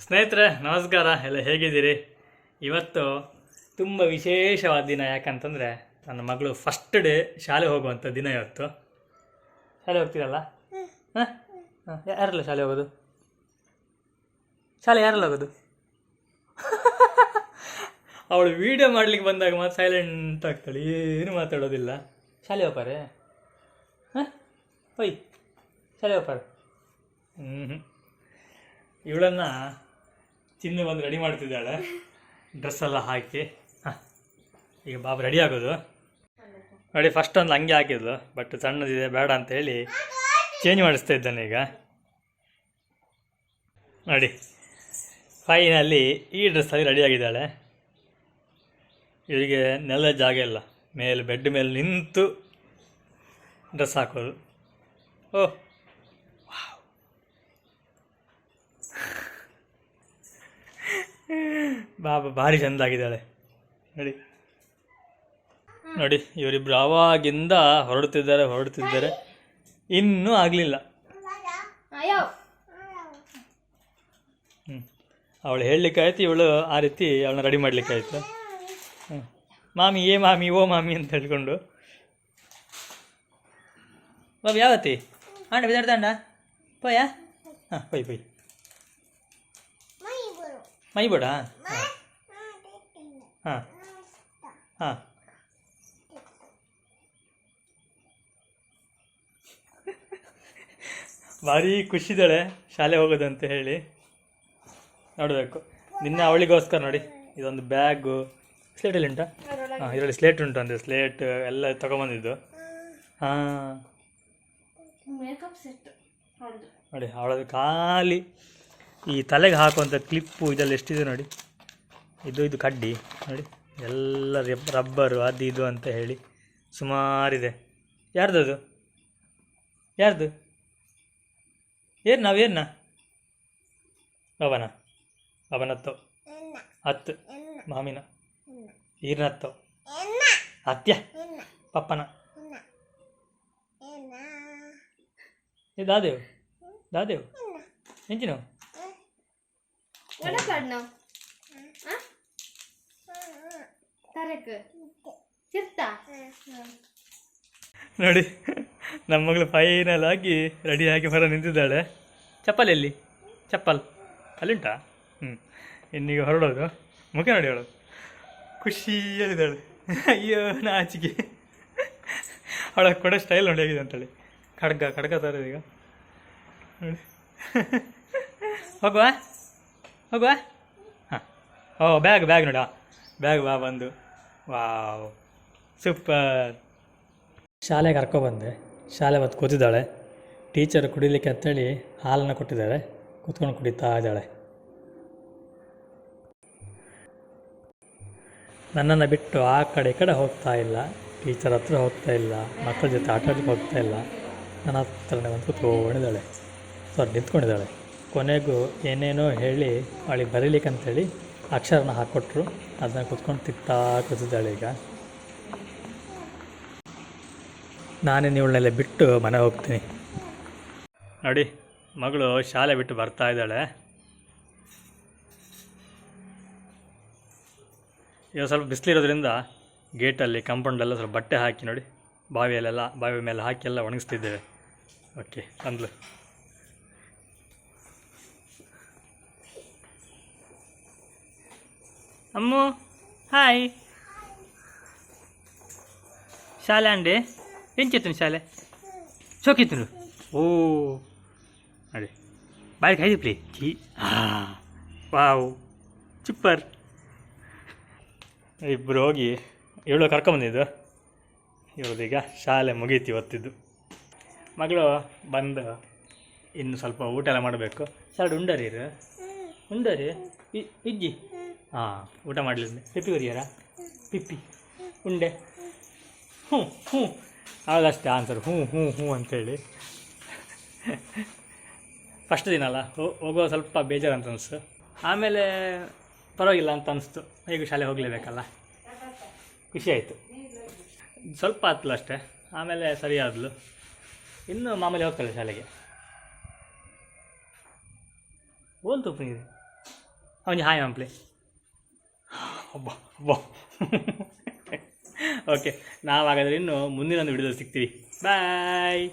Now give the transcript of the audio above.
ಸ್ನೇಹಿತರೆ, ನಮಸ್ಕಾರ. ಎಲ್ಲ ಹೇಗಿದ್ದೀರಿ? ಇವತ್ತು ತುಂಬ ವಿಶೇಷವಾದ ದಿನ. ಯಾಕಂತಂದರೆ, ನನ್ನ ಮಗಳು ಫಸ್ಟ್ ಡೇ ಶಾಲೆ ಹೋಗುವಂಥ ದಿನ ಇವತ್ತು. ಶಾಲೆ ಹೋಗ್ತೀರಲ್ಲ? ಹಾಂ? ಹಾಂ, ಯಾರೆಲ್ಲ ಶಾಲೆ ಹೋಗೋದು? ಶಾಲೆ ಯಾರೆಲ್ಲ ಹೋಗೋದು? ಅವಳು ವಿಡಿಯೋ ಮಾಡ್ಲಿಕ್ಕೆ ಬಂದಾಗ ಮಾತ್ರ ಸೈಲೆಂಟ್ ಆಗ್ತಾಳೆ. ಏನು ಮಾತಾಡೋದಿಲ್ಲ. ಶಾಲೆ ಹೋಗ್ತಾರೆ ಹಾಂ? ಒಯ್ ಶಾಲೆ ಹೋಗ್ಪಾರೆ. ಹ್ಞೂ ಇವಳನ್ನು ಚಿನ್ನು ಬಂದು ರೆಡಿ ಮಾಡ್ತಿದ್ದಾಳೆ. ಡ್ರೆಸ್ ಎಲ್ಲ ಹಾಕಿ. ಈಗ ಬಾಬು ರೆಡಿ ಆಗೋದು. ನೋಡಿ ಫಸ್ಟ್ ಒಂದು ಹಂಗೆ ಹಾಕಿದ್ಲು ಬಟ್ ಸಣ್ಣದಿದೆ, ಬೇಡ ಅಂತ ಹೇಳಿ ಚೇಂಜ್ ಮಾಡಿಸ್ತಾ ಇದ್ದಾನೆ ಈಗ. ನೋಡಿ ಫೈನಲ್ಲಿ ಈ ಡ್ರೆಸ್ಸಲ್ಲಿ ರೆಡಿ ಆಗಿದ್ದಾಳೆ. ಇವರಿಗೆ ನೆಲ ಜಾಗ ಇಲ್ಲ. ಮೇಲೆ ಬೆಡ್ ಮೇಲೆ ನಿಂತು ಡ್ರೆಸ್ ಹಾಕೋದು. ಓಹ್. ಬಾಬಾ ಭಾರಿ ಚಂದ ಆಗಿದ್ದಾಳೆ. ನೋಡಿ. ನೋಡಿ ಇವರಿಬ್ರು ಆವಾಗಿಂದ ಹೊರಡುತ್ತಿದ್ದಾರೆ ಹೊರಡುತ್ತಿದ್ದಾರೆ ಇನ್ನೂ ಆಗಲಿಲ್ಲ. ಹ್ಞೂ ಅವಳು ಹೇಳಲಿಕ್ಕಾಯ್ತು ಇವಳು ಆ ರೀತಿ ಅವಳನ್ನ ರೆಡಿ ಮಾಡಲಿಕ್ಕಾಯ್ತು ಹ್ಞೂ ಮಾಮಿ ಏ ಮಾಮಿ ಓ ಮಾಮಿ ಅಂತ ಹೇಳ್ಕೊಂಡು. ಬಾಬು ಯಾವತ್ತಿ? ಆಂಡ ಬಿದ್ದಾಡ್ತಾಂಡ ಪೋಯಾ? ಹಾಂ ಪೊಯ್ ಪೊಯ್. ಮೈ ಬೋಡ ಹಾಂ. ಹಾಂ. ಹಾಂ. ಭಾರಿ ಖುಷಿದಾಳೆ ಶಾಲೆ ಹೋಗೋದಂತ ಹೇಳಿ. ನೋಡಬೇಕು. ನಿನ್ನೆ ಅವಳಿಗೋಸ್ಕರ ನೋಡಿ. ಇದೊಂದು ಬ್ಯಾಗು. ಸ್ಲೇಟಲ್ಲಿ ಉಂಟಾ? ಹಾಂ ಇದರಲ್ಲಿ ಸ್ಲೇಟ್ ಉಂಟು ಅಂದರೆ ಸ್ಲೇಟ್ ಎಲ್ಲ ತಗೊಂಬಂದಿದ್ದು. ಹಾಂ. ನೋಡಿ ಅವಳದು ಖಾಲಿ. ಈ ತಲೆಗೆ ಹಾಕುವಂಥ ಕ್ಲಿಪ್ಪು ಇದೆಲ್ಲ ಎಷ್ಟಿದೆ ನೋಡಿ. ಇದು ಇದು ಕಡ್ಡಿ. ನೋಡಿ, ಎಲ್ಲ ರಬ್ ರಬ್ಬರು ಅದು ಇದು ಅಂತ ಹೇಳಿ ಸುಮಾರಿದೆ. ಯಾರ್ದದು ಯಾರ್ದು? ಏನು ನಾವೇನ ಅವನ, ಅವನತ್ತೋ? ಹತ್ತು ಮಾಮಿನ. ಈರ್ನತ್ತೋ? ಅತ್ಯ, ಪಪ್ಪನ. ಏ ದಾದೇವ್ ದಾದೇವ್ ಎಂಚಿನ now? Huh? ನೋಡಿ, ನಮ್ಮ ಮಗಳು ಫೈನಲ್ ಆಗಿ ರೆಡಿ ಆಗಿ ಹೊರ ನಿಂತಿದ್ದಾಳೆ. ಚಪ್ಪಲ್ ಎಲ್ಲಿ? ಚಪ್ಪಲ್. ಅಲ್ಲಿಂಟಾ ಹ್ಞೂ ಇನ್ನೀಗ ಹೊರಡೋದು. ಮುಖ ನೋಡಿ ಅವಳು. ಖುಷಿಯಲ್ಲಿದ್ದಾಳೆ. ಅಯ್ಯೋ, ನಾಚಿಕೆ. ಅವಳ ಕೊಡೋ ಸ್ಟೈಲ್ ನೋಡಿ ಹೇಗಿದೆ ಅಂತೇಳಿ. ಖಡ್ಗ ಖಡ್ಗ ಥರ ಈಗ. ನೋಡಿ. ಹೋಗುವ. ಹೋಗುವ ಹಾಂ. ಓ ಬ್ಯಾಗ್ ಬ್ಯಾಗ್ ನೋಡ. ಬ್ಯಾಗ್ ಬಾ ಬಂದು. ವಾವ್. ಸೂಪರ್. ಶಾಲೆಗೆ ಕರ್ಕೊಬಂದೆ ಶಾಲೆ ಮತ್ತು ಕೂತಿದ್ದಾಳೆ. ಟೀಚರ್ ಕುಡಿಲಿಕ್ಕೆ ಅಂತೇಳಿ ಹಾಲನ್ನು ಕೊಟ್ಟಿದ್ದಾರೆ. ಕೂತ್ಕೊಂಡು ಕುಡಿತಾ ಇದ್ದಾಳೆ. ನನ್ನನ್ನು ಬಿಟ್ಟು ಆ ಕಡೆ ಈ ಕಡೆ ಹೋಗ್ತಾ ಇಲ್ಲ. ಟೀಚರ್ ಹತ್ರ ಹೋಗ್ತಾ ಇಲ್ಲ. ಮಕ್ಕಳ ಜೊತೆ ಆಟ ಆಡಲಿಕ್ಕೆ ಹೋಗ್ತಾ ಇಲ್ಲ. ನನ್ನ ಹತ್ರನೇ ಬಂದು ಕೂತ್ಕೊಂಡಿದ್ದಾಳೆ. ಸಾರಿ ನಿಂತ್ಕೊಂಡಿದ್ದಾಳೆ. ಕೊನೆಗೂ ಏನೇನೋ ಹೇಳಿ ಅವಳಿಗೆ ಬರೀಲಿಕ್ಕೆ ಅಂತೇಳಿ ಅಕ್ಷರನ ಹಾಕ್ಕೊಟ್ರು ಅದನ್ನ ಕೂತ್ಕೊಂಡು ತಿಕ್ತಾ ಕೂತಿದ್ದಾಳೆ ಈಗ. ನಾನೇ ಇವಳನ್ನೆಲ್ಲ ಬಿಟ್ಟು ಮನೆ ಹೋಗ್ತೀನಿ. ನೋಡಿ, ಮಗಳು ಶಾಲೆ ಬಿಟ್ಟು ಬರ್ತಾ ಇದ್ದಾಳೆ. ಈಗ ಸ್ವಲ್ಪ ಬಿಸಿಲಿರೋದ್ರಿಂದ ಗೇಟಲ್ಲಿ ಕಂಪೌಂಡೆಲ್ಲ ಸ್ವಲ್ಪ ಬಟ್ಟೆ ಹಾಕಿ ನೋಡಿ. ಬಾವಿಯಲ್ಲೆಲ್ಲ, ಬಾವಿ ಮೇಲೆ ಹಾಕಿ ಎಲ್ಲ ಒಣಗಿಸ್ತಿದ್ದೇವೆ. ಓಕೆ, ಅಂದ್ಲು. ಅಮ್ಮು, ಹಾಯ್. ಶಾಲೆ ಅಂಡಿ ಏನು ಶಾಲೆ? ಚೌಕಿತ್ರು ಓ ಅದೇ ಬಾಳಿಗೆ ಐದು ಪ್ಲೇ. G wow, chipper. ಇಬ್ಬರು ಹೋಗಿ ಏಳು ಕರ್ಕೊಂಬಂದಿದ್ದು? ಈಗ ಶಾಲೆ ಮುಗೀತಿ ಇವತ್ತಿದ್ದು. ಮಗಳು ಬಂದು ಇನ್ನು ಸ್ವಲ್ಪ ಊಟ ಎಲ್ಲ ಮಾಡಬೇಕು. ಸರ್ ಉಂಡರಿ ಉಂಡರಿ? ಇಜ್ಜಿ. ಹಾಂ, ಊಟ ಮಾಡಲಿಲ್ಲ ಪಿಪ್ಪಿ ಬರಿಯಾರ ಪಿಪ್ಪಿ ಉಂಡೆ? ಹ್ಞೂ ಹ್ಞೂ ಆಗಷ್ಟೇ ಆನ್ಸರ್ ಹ್ಞೂ ಹ್ಞೂ ಹ್ಞೂ ಅಂತೇಳಿ. ಫಸ್ಟ್ ದಿನ ಅಲ್ಲ ಹೋಗೋ ಸ್ವಲ್ಪ ಬೇಜಾರು ಅಂತ ಅನಿಸ್ತು ಆಮೇಲೆ ಪರವಾಗಿಲ್ಲ ಅಂತ ಅನಿಸ್ತು. ಈಗ ಶಾಲೆ ಹೋಗಲೇಬೇಕಲ್ಲ. ಖುಷಿ ಆಯಿತು. ಸ್ವಲ್ಪ ಆತ್ಲು ಅಷ್ಟೇ. ಆಮೇಲೆ ಸರಿ ಆದಲು. ಇನ್ನು ಮಾಮೂಲಿ ಹೋಗ್ತಾಳೆ ಶಾಲೆಗೆ. ಓನ್ ತುಪ್ಪ ನೀರು ಅವನಿಗೆ ಹಾಯ್ ಮಂಪ್ಲೆ. ಓಕೆ ನಾವು ಹಾಗಾದ್ರೆ ಇನ್ನು ಮುಂದಿನ ಒಂದು ವಿಡಿಯೋದಲ್ಲಿ ಸಿಗ್ತೀವಿ. ಬಾಯ್